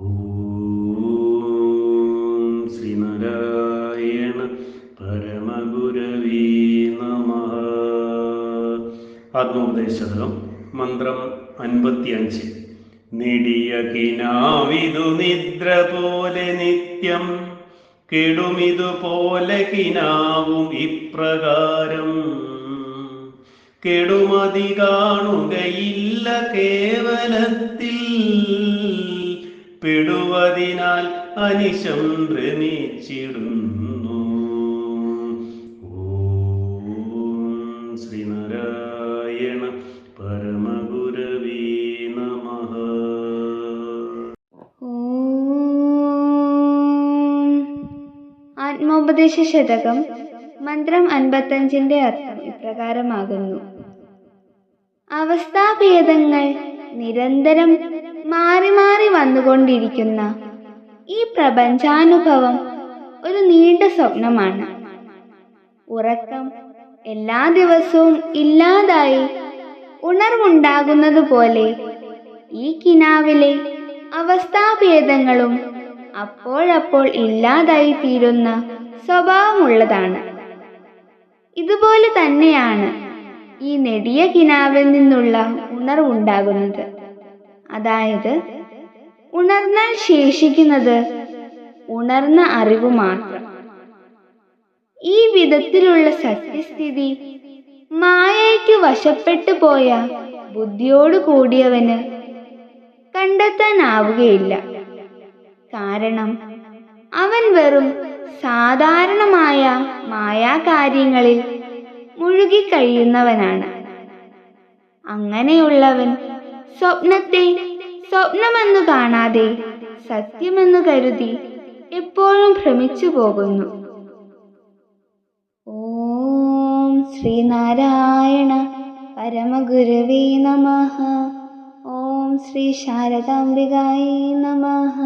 ഓം ശ്രീനാരായണ പരമഗുരവീ നമ. ആത്മോപദേശകം മന്ത്രം അൻപത്തിയഞ്ച്. നെടിയ കിനാവിതു നിദ്ര പോലെ നിത്യം കെടുമിതുപോലെ കിനാവും ഇപ്രകാരം. കെടുമതി കാണുകയില്ല കേവലത്തിൽ. പെടുവതിനാൽ അനിശം ഭ്രമിച്ചിടുന്നു ഓം ശ്രീനാരായണ പരമഗുരവീ നമ. ആത്മോപദേശ ശതകം മന്ത്രം അൻപത്തഞ്ചിന്റെ അർത്ഥം ഇപ്രകാരമാകുന്നു അവസ്ഥാഭേദങ്ങൾ നിരന്തരം മാറി മാറി വന്നുകൊണ്ടിരിക്കുന്ന ഈ പ്രപഞ്ചാനുഭവം ഒരു നീണ്ട സ്വപ്നമാണ്. ഉറക്കം എല്ലാ ദിവസവും ഇല്ലാതായി ഉണർവുണ്ടാകുന്നത് പോലെ ഈ കിനാവിലെ അവസ്ഥാഭേദങ്ങളും അപ്പോഴപ്പോൾ ഇല്ലാതായി തീരുന്ന സ്വഭാവമുള്ളതാണ്. ഇതുപോലെ തന്നെയാണ് ഈ നെടിയ കിനാവിൽ നിന്നുള്ള ഉണർവുണ്ടാകുന്നത്. അതായത് ഉണർന്നാൽ ശേഷിക്കുന്നത് ഉണർന്ന അറിവ് മാത്രം. ഈ വിധത്തിലുള്ള സത്യസ്ഥിതി മായയ്ക്ക് വശപ്പെട്ടു പോയ ബുദ്ധിയോട് കൂടിയവന് കണ്ടെത്താനാവുകയില്ല. കാരണം അവൻ വെറും സാധാരണമായ മായാകാര്യങ്ങളിൽ മുഴുകിക്കഴിയുന്നവനാണ്. അങ്ങനെയുള്ളവൻ സ്വപ്നത്തെ സ്വപ്നമെന്നു കാണാതെ സത്യമെന്നു കരുതി എപ്പോഴും ഭ്രമിച്ചു പോകുന്നു. ഓം ശ്രീനാരായണ പരമഗുരുവേ നമഃ. ഓം ശ്രീ ശാരദാംബികായേ നമഃ.